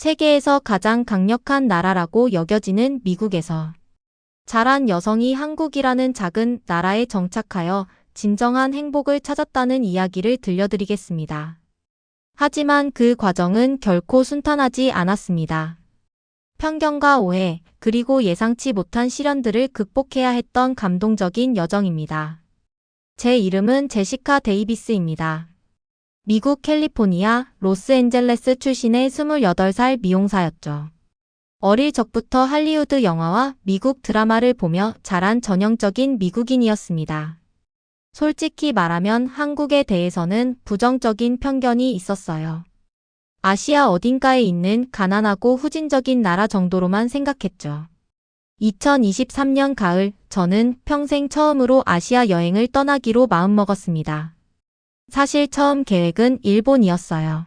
세계에서 가장 강력한 나라라고 여겨지는 미국에서 자란 여성이 한국이라는 작은 나라에 정착하여 진정한 행복을 찾았다는 이야기를 들려드리겠습니다. 하지만 그 과정은 결코 순탄하지 않았습니다. 편견과 오해, 그리고 예상치 못한 시련들을 극복해야 했던 감동적인 여정입니다. 제 이름은 제시카 데이비스입니다. 미국 캘리포니아 로스앤젤레스 출신의 28살 미용사였죠. 어릴 적부터 할리우드 영화와 미국 드라마를 보며 자란 전형적인 미국인이었습니다. 솔직히 말하면 한국에 대해서는 부정적인 편견이 있었어요. 아시아 어딘가에 있는 가난하고 후진적인 나라 정도로만 생각했죠. 2023년 가을, 저는 평생 처음으로 아시아 여행을 떠나기로 마음먹었습니다. 사실 처음 계획은 일본이었어요.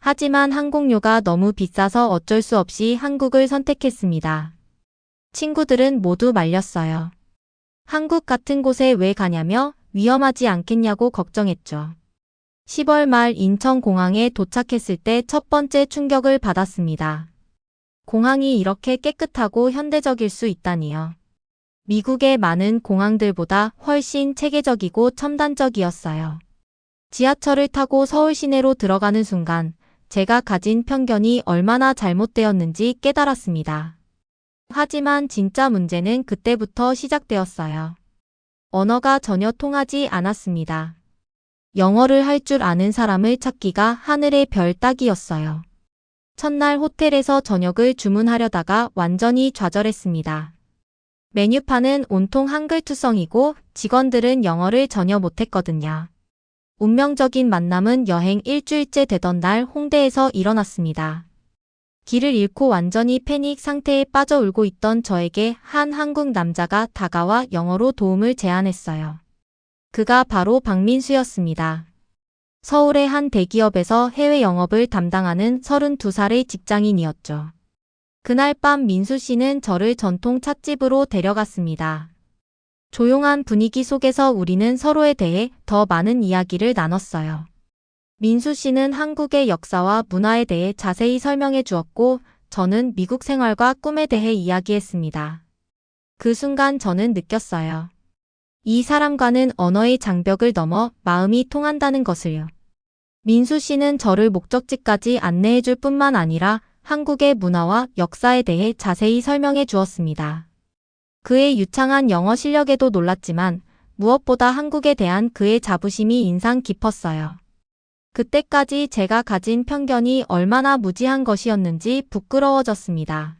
하지만 항공료가 너무 비싸서 어쩔 수 없이 한국을 선택했습니다. 친구들은 모두 말렸어요. 한국 같은 곳에 왜 가냐며 위험하지 않겠냐고 걱정했죠. 10월 말 인천공항에 도착했을 때 첫 번째 충격을 받았습니다. 공항이 이렇게 깨끗하고 현대적일 수 있다니요. 미국의 많은 공항들보다 훨씬 체계적이고 첨단적이었어요. 지하철을 타고 서울 시내로 들어가는 순간 제가 가진 편견이 얼마나 잘못되었는지 깨달았습니다. 하지만 진짜 문제는 그때부터 시작되었어요. 언어가 전혀 통하지 않았습니다. 영어를 할 줄 아는 사람을 찾기가 하늘의 별 따기였어요. 첫날 호텔에서 저녁을 주문하려다가 완전히 좌절했습니다. 메뉴판은 온통 한글 투성이고 직원들은 영어를 전혀 못했거든요. 운명적인 만남은 여행 일주일째 되던 날 홍대에서 일어났습니다. 길을 잃고 완전히 패닉 상태에 빠져 울고 있던 저에게 한 한국 남자가 다가와 영어로 도움을 제안했어요. 그가 바로 박민수였습니다. 서울의 한 대기업에서 해외 영업을 담당하는 32살의 직장인이었죠. 그날 밤 민수 씨는 저를 전통 찻집으로 데려갔습니다. 조용한 분위기 속에서 우리는 서로에 대해 더 많은 이야기를 나눴어요. 민수 씨는 한국의 역사와 문화에 대해 자세히 설명해 주었고, 저는 미국 생활과 꿈에 대해 이야기했습니다. 그 순간 저는 느꼈어요. 이 사람과는 언어의 장벽을 넘어 마음이 통한다는 것을요. 민수 씨는 저를 목적지까지 안내해 줄 뿐만 아니라 한국의 문화와 역사에 대해 자세히 설명해 주었습니다. 그의 유창한 영어 실력에도 놀랐지만 무엇보다 한국에 대한 그의 자부심이 인상 깊었어요. 그때까지 제가 가진 편견이 얼마나 무지한 것이었는지 부끄러워졌습니다.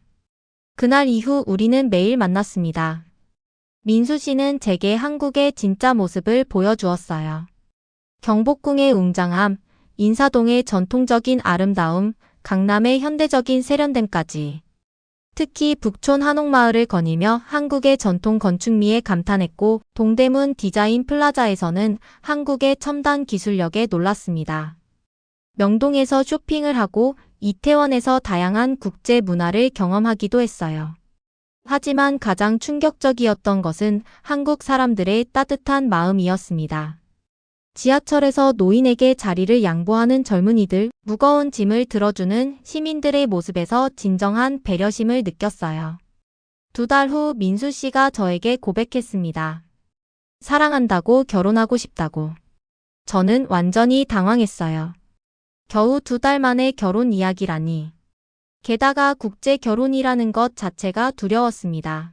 그날 이후 우리는 매일 만났습니다. 민수 씨는 제게 한국의 진짜 모습을 보여주었어요. 경복궁의 웅장함, 인사동의 전통적인 아름다움, 강남의 현대적인 세련됨까지. 특히 북촌 한옥마을을 거니며 한국의 전통 건축미에 감탄했고 동대문 디자인 플라자에서는 한국의 첨단 기술력에 놀랐습니다. 명동에서 쇼핑을 하고 이태원에서 다양한 국제 문화를 경험하기도 했어요. 하지만 가장 충격적이었던 것은 한국 사람들의 따뜻한 마음이었습니다. 지하철에서 노인에게 자리를 양보하는 젊은이들, 무거운 짐을 들어주는 시민들의 모습에서 진정한 배려심을 느꼈어요. 두 달 후 민수 씨가 저에게 고백했습니다. 사랑한다고 결혼하고 싶다고. 저는 완전히 당황했어요. 겨우 두 달 만에 결혼 이야기라니. 게다가 국제 결혼이라는 것 자체가 두려웠습니다.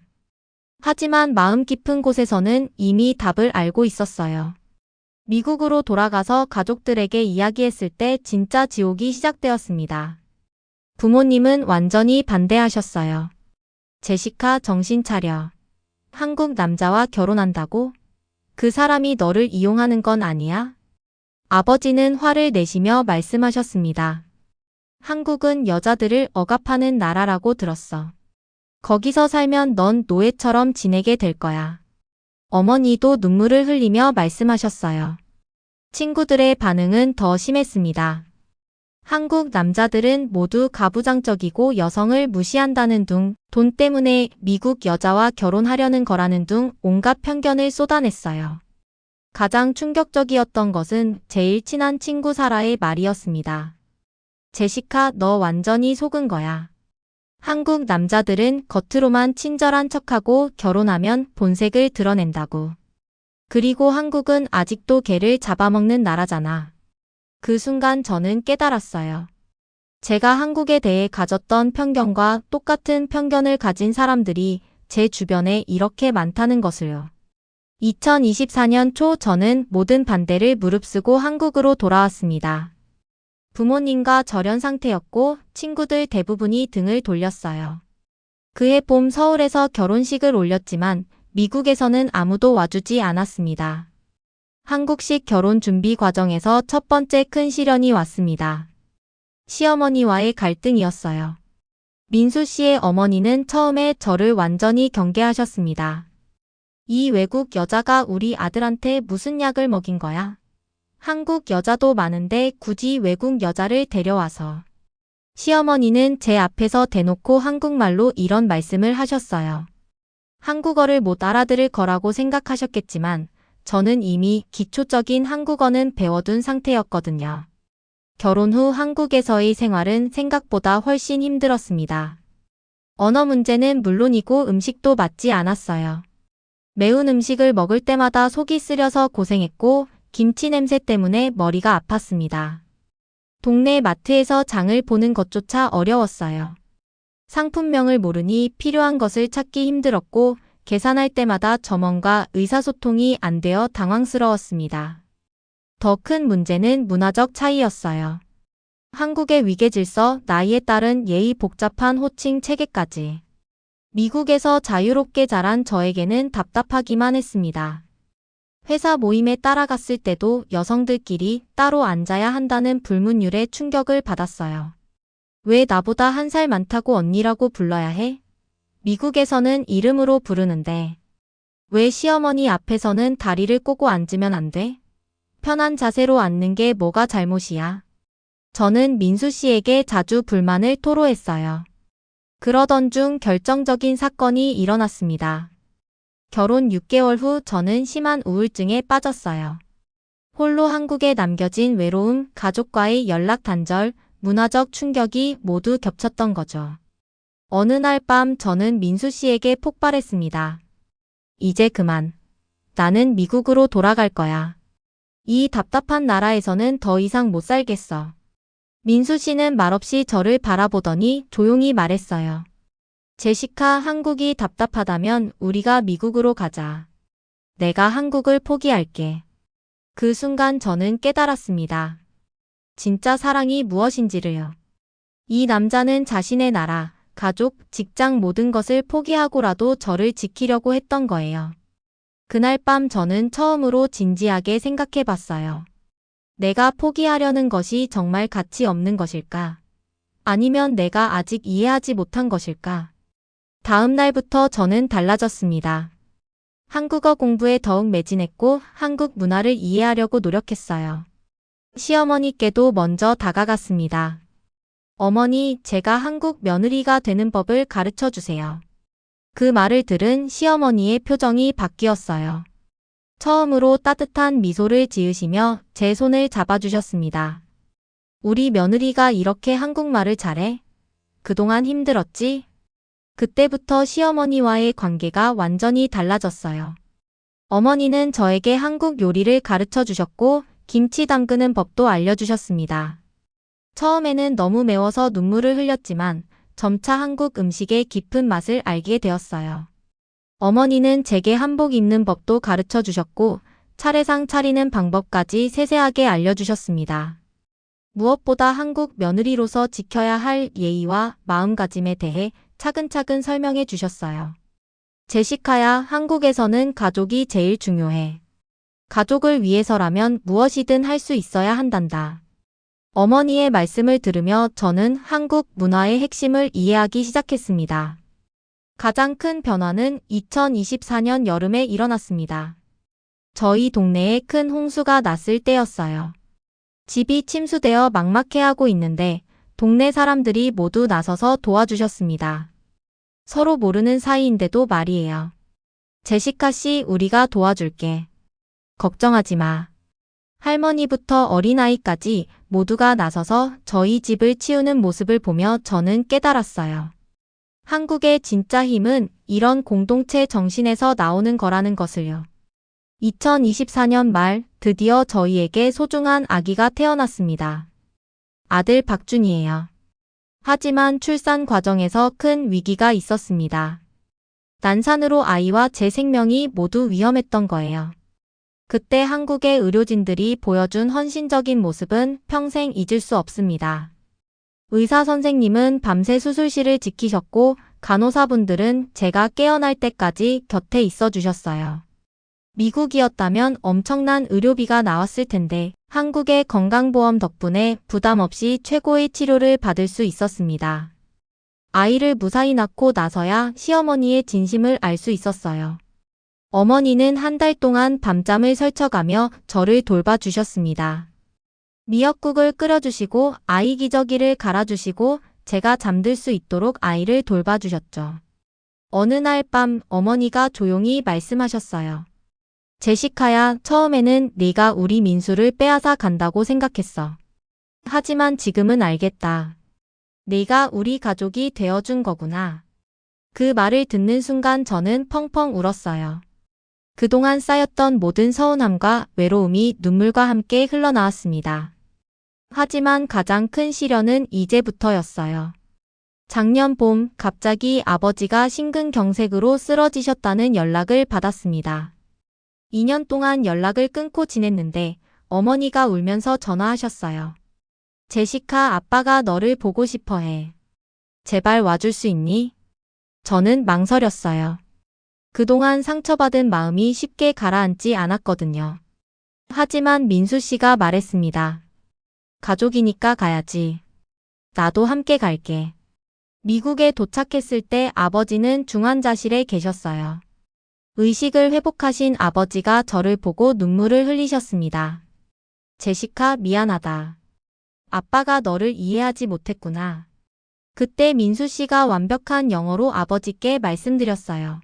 하지만 마음 깊은 곳에서는 이미 답을 알고 있었어요. 미국으로 돌아가서 가족들에게 이야기했을 때 진짜 지옥이 시작되었습니다. 부모님은 완전히 반대하셨어요. 제시카 정신 차려. 한국 남자와 결혼한다고? 그 사람이 너를 이용하는 건 아니야? 아버지는 화를 내시며 말씀하셨습니다. 한국은 여자들을 억압하는 나라라고 들었어. 거기서 살면 넌 노예처럼 지내게 될 거야. 어머니도 눈물을 흘리며 말씀하셨어요. 친구들의 반응은 더 심했습니다. 한국 남자들은 모두 가부장적이고 여성을 무시한다는 둥, 돈 때문에 미국 여자와 결혼하려는 거라는 둥 온갖 편견을 쏟아냈어요. 가장 충격적이었던 것은 제일 친한 친구 사라의 말이었습니다. 제시카, 너 완전히 속은 거야. 한국 남자들은 겉으로만 친절한 척하고 결혼하면 본색을 드러낸다고. 그리고 한국은 아직도 개를 잡아먹는 나라잖아. 그 순간 저는 깨달았어요. 제가 한국에 대해 가졌던 편견과 똑같은 편견을 가진 사람들이 제 주변에 이렇게 많다는 것을요. 2024년 초 저는 모든 반대를 무릅쓰고 한국으로 돌아왔습니다. 부모님과 절연 상태였고 친구들 대부분이 등을 돌렸어요. 그해 봄 서울에서 결혼식을 올렸지만 미국에서는 아무도 와주지 않았습니다. 한국식 결혼 준비 과정에서 첫 번째 큰 시련이 왔습니다. 시어머니와의 갈등이었어요. 민수 씨의 어머니는 처음에 저를 완전히 경계하셨습니다. 이 외국 여자가 우리 아들한테 무슨 약을 먹인 거야? 한국 여자도 많은데 굳이 외국 여자를 데려와서. 시어머니는 제 앞에서 대놓고 한국말로 이런 말씀을 하셨어요. 한국어를 못 알아들을 거라고 생각하셨겠지만 저는 이미 기초적인 한국어는 배워둔 상태였거든요. 결혼 후 한국에서의 생활은 생각보다 훨씬 힘들었습니다. 언어 문제는 물론이고 음식도 맞지 않았어요. 매운 음식을 먹을 때마다 속이 쓰려서 고생했고 김치 냄새 때문에 머리가 아팠습니다. 동네 마트에서 장을 보는 것조차 어려웠어요. 상품명을 모르니 필요한 것을 찾기 힘들었고 계산할 때마다 점원과 의사소통이 안 되어 당황스러웠습니다. 더 큰 문제는 문화적 차이였어요. 한국의 위계 질서, 나이에 따른 예의 복잡한 호칭 체계까지. 미국에서 자유롭게 자란 저에게는 답답하기만 했습니다. 회사 모임에 따라갔을 때도 여성들끼리 따로 앉아야 한다는 불문율에 충격을 받았어요. 왜 나보다 한 살 많다고 언니라고 불러야 해? 미국에서는 이름으로 부르는데 왜 시어머니 앞에서는 다리를 꼬고 앉으면 안 돼? 편한 자세로 앉는 게 뭐가 잘못이야? 저는 민수 씨에게 자주 불만을 토로했어요. 그러던 중 결정적인 사건이 일어났습니다. 결혼 6개월 후 저는 심한 우울증에 빠졌어요. 홀로 한국에 남겨진 외로움, 가족과의 연락 단절, 문화적 충격이 모두 겹쳤던 거죠. 어느 날 밤 저는 민수 씨에게 폭발했습니다. 이제 그만. 나는 미국으로 돌아갈 거야. 이 답답한 나라에서는 더 이상 못 살겠어. 민수 씨는 말없이 저를 바라보더니 조용히 말했어요. 제시카 한국이 답답하다면 우리가 미국으로 가자. 내가 한국을 포기할게. 그 순간 저는 깨달았습니다. 진짜 사랑이 무엇인지를요. 이 남자는 자신의 나라, 가족, 직장 모든 것을 포기하고라도 저를 지키려고 했던 거예요. 그날 밤 저는 처음으로 진지하게 생각해 봤어요. 내가 포기하려는 것이 정말 가치 없는 것일까? 아니면 내가 아직 이해하지 못한 것일까? 다음 날부터 저는 달라졌습니다. 한국어 공부에 더욱 매진했고 한국 문화를 이해하려고 노력했어요. 시어머니께도 먼저 다가갔습니다. 어머니, 제가 한국 며느리가 되는 법을 가르쳐 주세요. 그 말을 들은 시어머니의 표정이 바뀌었어요. 처음으로 따뜻한 미소를 지으시며 제 손을 잡아주셨습니다. 우리 며느리가 이렇게 한국말을 잘해? 그동안 힘들었지? 그때부터 시어머니와의 관계가 완전히 달라졌어요. 어머니는 저에게 한국 요리를 가르쳐 주셨고 김치 담그는 법도 알려주셨습니다. 처음에는 너무 매워서 눈물을 흘렸지만 점차 한국 음식의 깊은 맛을 알게 되었어요. 어머니는 제게 한복 입는 법도 가르쳐 주셨고 차례상 차리는 방법까지 세세하게 알려주셨습니다. 무엇보다 한국 며느리로서 지켜야 할 예의와 마음가짐에 대해 차근차근 설명해 주셨어요. 제시카야, 한국에서는 가족이 제일 중요해. 가족을 위해서라면 무엇이든 할 수 있어야 한단다. 어머니의 말씀을 들으며 저는 한국 문화의 핵심을 이해하기 시작했습니다. 가장 큰 변화는 2024년 여름에 일어났습니다. 저희 동네에 큰 홍수가 났을 때였어요. 집이 침수되어 막막해하고 있는데 동네 사람들이 모두 나서서 도와주셨습니다. 서로 모르는 사이인데도 말이에요. 제시카 씨, 우리가 도와줄게. 걱정하지 마. 할머니부터 어린아이까지 모두가 나서서 저희 집을 치우는 모습을 보며 저는 깨달았어요. 한국의 진짜 힘은 이런 공동체 정신에서 나오는 거라는 것을요. 2024년 말 드디어 저희에게 소중한 아기가 태어났습니다. 아들 박준이에요. 하지만 출산 과정에서 큰 위기가 있었습니다. 난산으로 아이와 제 생명이 모두 위험했던 거예요. 그때 한국의 의료진들이 보여준 헌신적인 모습은 평생 잊을 수 없습니다. 의사 선생님은 밤새 수술실을 지키셨고 간호사분들은 제가 깨어날 때까지 곁에 있어 주셨어요. 미국이었다면 엄청난 의료비가 나왔을 텐데 한국의 건강보험 덕분에 부담 없이 최고의 치료를 받을 수 있었습니다. 아이를 무사히 낳고 나서야 시어머니의 진심을 알 수 있었어요. 어머니는 한 달 동안 밤잠을 설쳐가며 저를 돌봐주셨습니다. 미역국을 끓여주시고 아이 기저귀를 갈아주시고 제가 잠들 수 있도록 아이를 돌봐주셨죠. 어느 날 밤 어머니가 조용히 말씀하셨어요. 제시카야, 처음에는 네가 우리 민수를 빼앗아 간다고 생각했어. 하지만 지금은 알겠다. 네가 우리 가족이 되어준 거구나. 그 말을 듣는 순간 저는 펑펑 울었어요. 그동안 쌓였던 모든 서운함과 외로움이 눈물과 함께 흘러나왔습니다. 하지만 가장 큰 시련은 이제부터였어요. 작년 봄 갑자기 아버지가 심근경색으로 쓰러지셨다는 연락을 받았습니다. 2년 동안 연락을 끊고 지냈는데 어머니가 울면서 전화하셨어요. 제시카 아빠가 너를 보고 싶어 해. 제발 와줄 수 있니? 저는 망설였어요. 그동안 상처받은 마음이 쉽게 가라앉지 않았거든요. 하지만 민수 씨가 말했습니다. 가족이니까 가야지. 나도 함께 갈게. 미국에 도착했을 때 아버지는 중환자실에 계셨어요. 의식을 회복하신 아버지가 저를 보고 눈물을 흘리셨습니다. 제시카 미안하다. 아빠가 너를 이해하지 못했구나. 그때 민수 씨가 완벽한 영어로 아버지께 말씀드렸어요.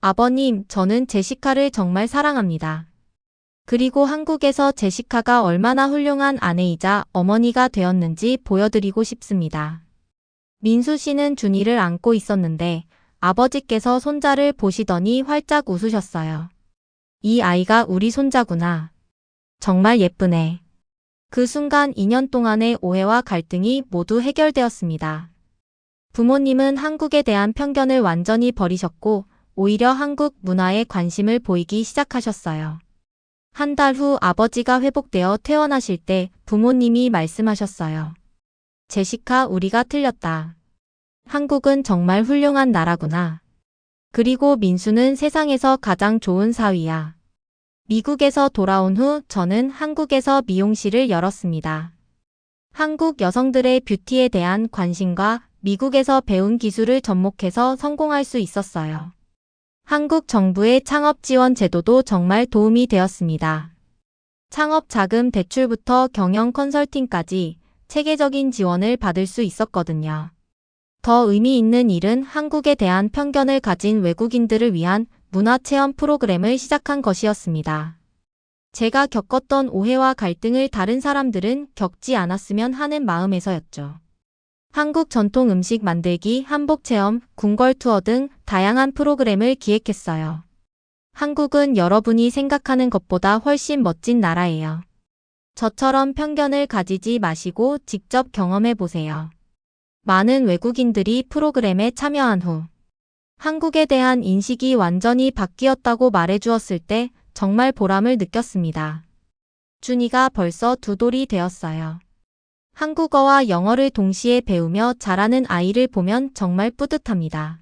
아버님, 저는 제시카를 정말 사랑합니다. 그리고 한국에서 제시카가 얼마나 훌륭한 아내이자 어머니가 되었는지 보여드리고 싶습니다. 민수 씨는 준이를 안고 있었는데 아버지께서 손자를 보시더니 활짝 웃으셨어요. 이 아이가 우리 손자구나. 정말 예쁘네. 그 순간 2년 동안의 오해와 갈등이 모두 해결되었습니다. 부모님은 한국에 대한 편견을 완전히 버리셨고 오히려 한국 문화에 관심을 보이기 시작하셨어요. 한 달 후 아버지가 회복되어 퇴원하실 때 부모님이 말씀하셨어요. 제시카, 우리가 틀렸다. 한국은 정말 훌륭한 나라구나. 그리고 민수는 세상에서 가장 좋은 사위야. 미국에서 돌아온 후 저는 한국에서 미용실을 열었습니다. 한국 여성들의 뷰티에 대한 관심과 미국에서 배운 기술을 접목해서 성공할 수 있었어요. 한국 정부의 창업 지원 제도도 정말 도움이 되었습니다. 창업 자금 대출부터 경영 컨설팅까지 체계적인 지원을 받을 수 있었거든요. 더 의미 있는 일은 한국에 대한 편견을 가진 외국인들을 위한 문화체험 프로그램을 시작한 것이었습니다. 제가 겪었던 오해와 갈등을 다른 사람들은 겪지 않았으면 하는 마음에서였죠. 한국 전통 음식 만들기, 한복 체험, 궁궐 투어 등 다양한 프로그램을 기획했어요. 한국은 여러분이 생각하는 것보다 훨씬 멋진 나라예요. 저처럼 편견을 가지지 마시고 직접 경험해 보세요. 많은 외국인들이 프로그램에 참여한 후 한국에 대한 인식이 완전히 바뀌었다고 말해 주었을 때 정말 보람을 느꼈습니다. 준이가 벌써 두 돌이 되었어요. 한국어와 영어를 동시에 배우며 자라는 아이를 보면 정말 뿌듯합니다.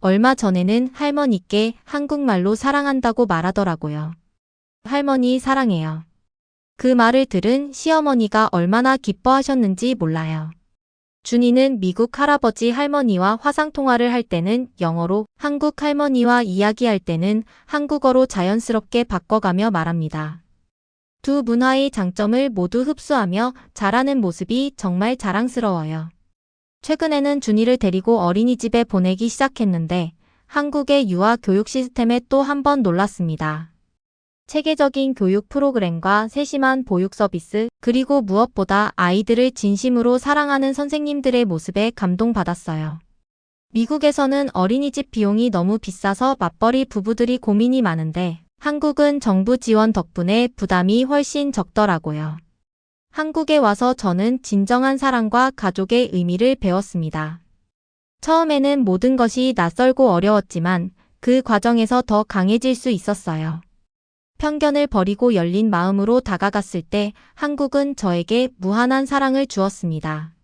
얼마 전에는 할머니께 한국말로 사랑한다고 말하더라고요. 할머니 사랑해요. 그 말을 들은 시어머니가 얼마나 기뻐하셨는지 몰라요. 준이는 미국 할아버지 할머니와 화상통화를 할 때는 영어로, 한국 할머니와 이야기할 때는 한국어로 자연스럽게 바꿔가며 말합니다. 두 문화의 장점을 모두 흡수하며 자라는 모습이 정말 자랑스러워요. 최근에는 준이를 데리고 어린이집에 보내기 시작했는데 한국의 유아 교육 시스템에 또 한 번 놀랐습니다. 체계적인 교육 프로그램과 세심한 보육 서비스, 그리고 무엇보다 아이들을 진심으로 사랑하는 선생님들의 모습에 감동받았어요. 미국에서는 어린이집 비용이 너무 비싸서 맞벌이 부부들이 고민이 많은데 한국은 정부 지원 덕분에 부담이 훨씬 적더라고요. 한국에 와서 저는 진정한 사랑과 가족의 의미를 배웠습니다. 처음에는 모든 것이 낯설고 어려웠지만 그 과정에서 더 강해질 수 있었어요. 편견을 버리고 열린 마음으로 다가갔을 때 한국은 저에게 무한한 사랑을 주었습니다.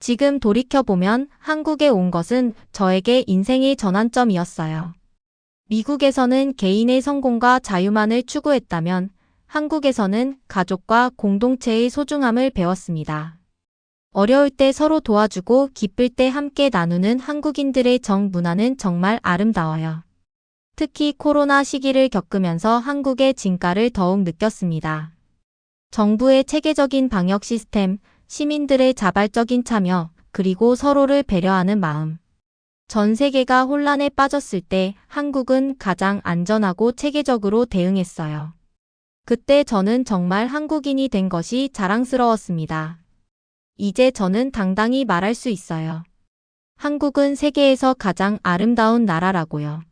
지금 돌이켜보면 한국에 온 것은 저에게 인생의 전환점이었어요. 미국에서는 개인의 성공과 자유만을 추구했다면 한국에서는 가족과 공동체의 소중함을 배웠습니다. 어려울 때 서로 도와주고 기쁠 때 함께 나누는 한국인들의 정 문화는 정말 아름다워요. 특히 코로나 시기를 겪으면서 한국의 진가를 더욱 느꼈습니다. 정부의 체계적인 방역 시스템, 시민들의 자발적인 참여, 그리고 서로를 배려하는 마음. 전 세계가 혼란에 빠졌을 때 한국은 가장 안전하고 체계적으로 대응했어요. 그때 저는 정말 한국인이 된 것이 자랑스러웠습니다. 이제 저는 당당히 말할 수 있어요. 한국은 세계에서 가장 아름다운 나라라고요.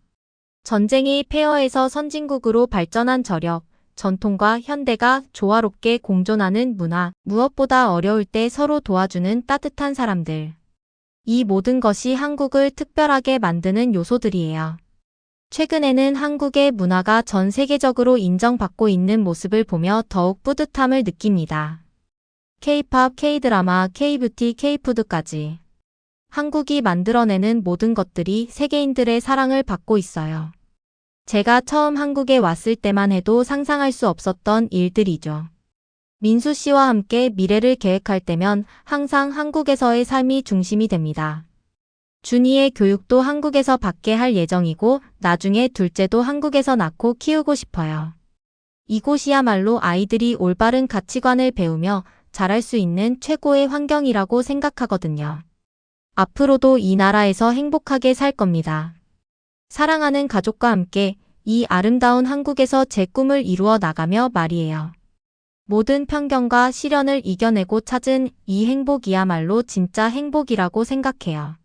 전쟁이 폐허에서 선진국으로 발전한 저력, 전통과 현대가 조화롭게 공존하는 문화, 무엇보다 어려울 때 서로 도와주는 따뜻한 사람들. 이 모든 것이 한국을 특별하게 만드는 요소들이에요. 최근에는 한국의 문화가 전 세계적으로 인정받고 있는 모습을 보며 더욱 뿌듯함을 느낍니다. K-팝, K-드라마, K-뷰티, K-푸드까지. 한국이 만들어내는 모든 것들이 세계인들의 사랑을 받고 있어요. 제가 처음 한국에 왔을 때만 해도 상상할 수 없었던 일들이죠. 민수 씨와 함께 미래를 계획할 때면 항상 한국에서의 삶이 중심이 됩니다. 준이의 교육도 한국에서 받게 할 예정이고 나중에 둘째도 한국에서 낳고 키우고 싶어요. 이곳이야말로 아이들이 올바른 가치관을 배우며 자랄 수 있는 최고의 환경이라고 생각하거든요. 앞으로도 이 나라에서 행복하게 살 겁니다. 사랑하는 가족과 함께 이 아름다운 한국에서 제 꿈을 이루어 나가며 말이에요. 모든 편견과 시련을 이겨내고 찾은 이 행복이야말로 진짜 행복이라고 생각해요.